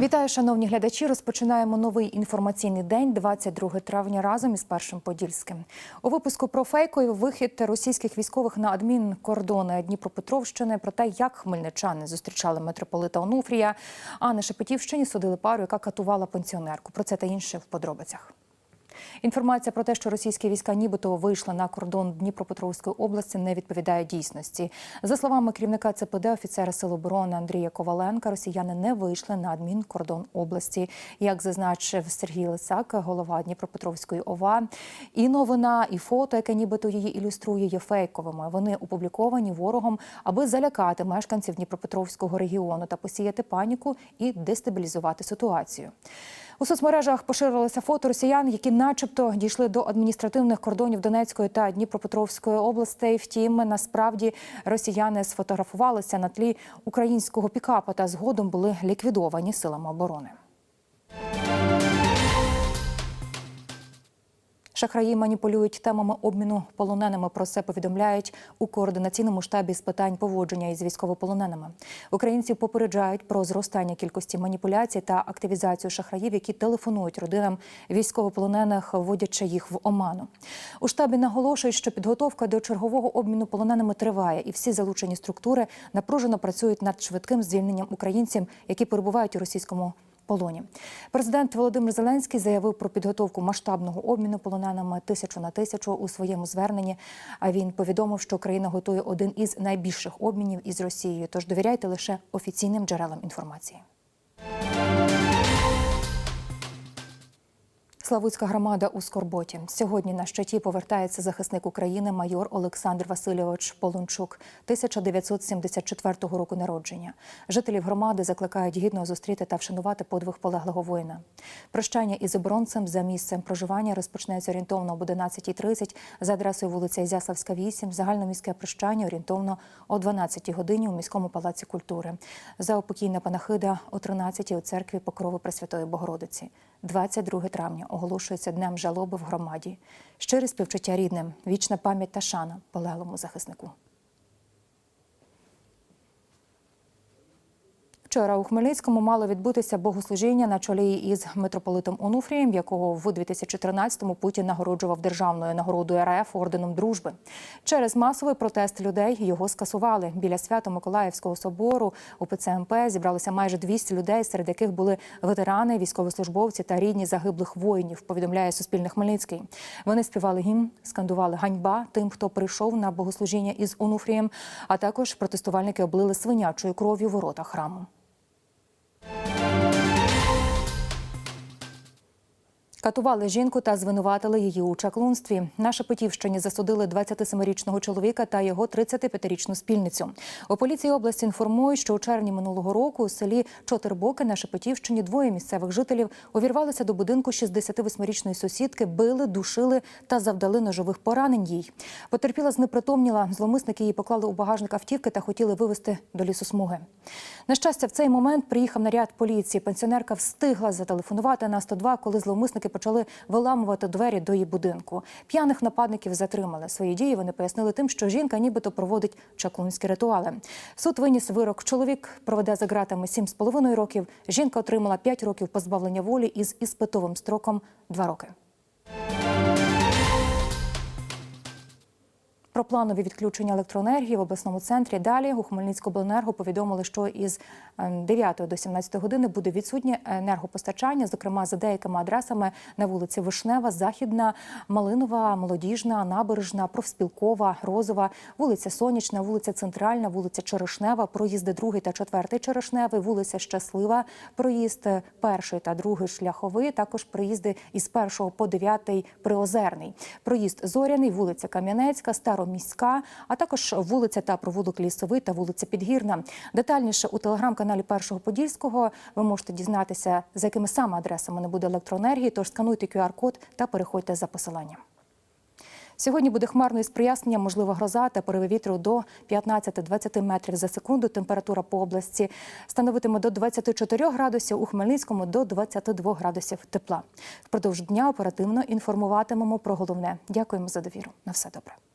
Вітаю, шановні глядачі. Розпочинаємо новий інформаційний день, 22 травня, разом із першим подільським. У випуску про фейковий вихід російських військових на адмінкордони Дніпропетровщини про те, як хмельничани зустрічали митрополита Онуфрія, а на Шепетівщині судили пару, яка катувала пенсіонерку. Про це та інше в подробицях. Інформація про те, що російські війська нібито вийшли на кордон Дніпропетровської області, не відповідає дійсності. За словами керівника ЦПД, офіцера Сил оборони Андрія Коваленка, росіяни не вийшли на адмінкордон області. Як зазначив Сергій Лисак, голова Дніпропетровської ОВА, і новина, і фото, яке нібито її ілюструє, є фейковими. Вони опубліковані ворогом, аби залякати мешканців Дніпропетровського регіону та посіяти паніку і дестабілізувати ситуацію. У соцмережах поширилося фото росіян, які, начебто, дійшли до адміністративних кордонів Донецької та Дніпропетровської областей. Втім, насправді росіяни сфотографувалися на тлі українського пікапа та згодом були ліквідовані силами оборони. Шахраї маніпулюють темами обміну полоненими. Про це повідомляють у координаційному штабі з питань поводження із військовополоненими. Українців попереджають про зростання кількості маніпуляцій та активізацію шахраїв, які телефонують родинам військовополонених, вводячи їх в оману. У штабі наголошують, що підготовка до чергового обміну полоненими триває, і всі залучені структури напружено працюють над швидким звільненням українців, які перебувають у російському полоні. Президент Володимир Зеленський заявив про підготовку масштабного обміну полоненими тисячу на тисячу у своєму зверненні. А він повідомив, що країна готує один із найбільших обмінів із Росією. Тож довіряйте лише офіційним джерелам інформації. Славутська громада у Скорботі. Сьогодні на щиті повертається захисник України майор Олександр Васильович Полунчук, 1974 року народження. Жителів громади закликають гідно зустріти та вшанувати подвиг полеглого воїна. Прощання із оборонцем за місцем проживання розпочнеться орієнтовно об 11.30 за адресою вулиця Ізяславська, 8. Загальноміське прощання орієнтовно о 12 годині у міському палаці культури. За опокійна панахида о 13 у церкві Покрови Пресвятої Богородиці. 22 травня оголошується днем жалоби в громаді. Щире співчуття рідним, вічна пам'ять та шана полеглому захиснику. Вчора у Хмельницькому мало відбутися богослужіння на чолі із митрополитом Онуфрієм, якого в 2014-му Путін нагороджував державною нагородою РФ орденом дружби. Через масовий протест людей його скасували. Біля Свято-Миколаївського собору у ПЦМП зібралося майже 200 людей, серед яких були ветерани, військовослужбовці та рідні загиблих воїнів. Повідомляє Суспільне Хмельницький. Вони співали гімн, скандували ганьба тим, хто прийшов на богослужіння із Онуфрієм. А також протестувальники облили свинячою кров'ю ворота храму. Катували жінку та звинуватили її у чаклунстві. На Шепетівщині засудили 27-річного чоловіка та його 35-річну спільницю. У поліції області інформують, що у червні минулого року у селі Чотирбоки на Шепетівщині двоє місцевих жителів увірвалися до будинку 68-річної сусідки, били, душили та завдали ножових поранень їй. Потерпіла знепритомніла. Зломисники її поклали у багажник автівки та хотіли вивезти до лісосмуги. На щастя, в цей момент приїхав наряд поліції. Пенсіонерка встигла зателефонувати на 102, коли зловмисники почали виламувати двері до її будинку. П'яних нападників затримали. Свої дії вони пояснили тим, що жінка нібито проводить чаклунські ритуали. Суд виніс вирок. Чоловік проведе за ґратами 7,5 років. Жінка отримала 5 років позбавлення волі із іспитовим строком 2 роки. Про планові відключення електроенергії в обласному центрі. Далі у Хмельницькобленерго повідомили, що із 9 до 17 години буде відсутнє енергопостачання, зокрема за деякими адресами на вулиці Вишнева, Західна, Малинова, Молодіжна, Набережна, Профспілкова, Розова, вулиця Сонячна, вулиця Центральна, вулиця Черешнева, проїзди 2 та 4 Черешневий, вулиця Щаслива, проїзд 1 та 2 шляховий, також проїзди із 1 по 9 Приозерний, проїзд Зоряний, вулиця Кам'янецька, Старо міська, а також вулиця та провулок Лісовий та вулиця Підгірна. Детальніше у телеграм-каналі Першого Подільського ви можете дізнатися, за якими саме адресами не буде електроенергії. Тож скануйте QR-код та переходьте за посиланням. Сьогодні буде хмарно із проясненням, можлива гроза та пориви вітру до 15-20 метрів за секунду. Температура по області становитиме до 24 градусів, у Хмельницькому до 22 градусів тепла. Впродовж дня оперативно інформуватимемо про головне. Дякуємо за довіру. На все добре.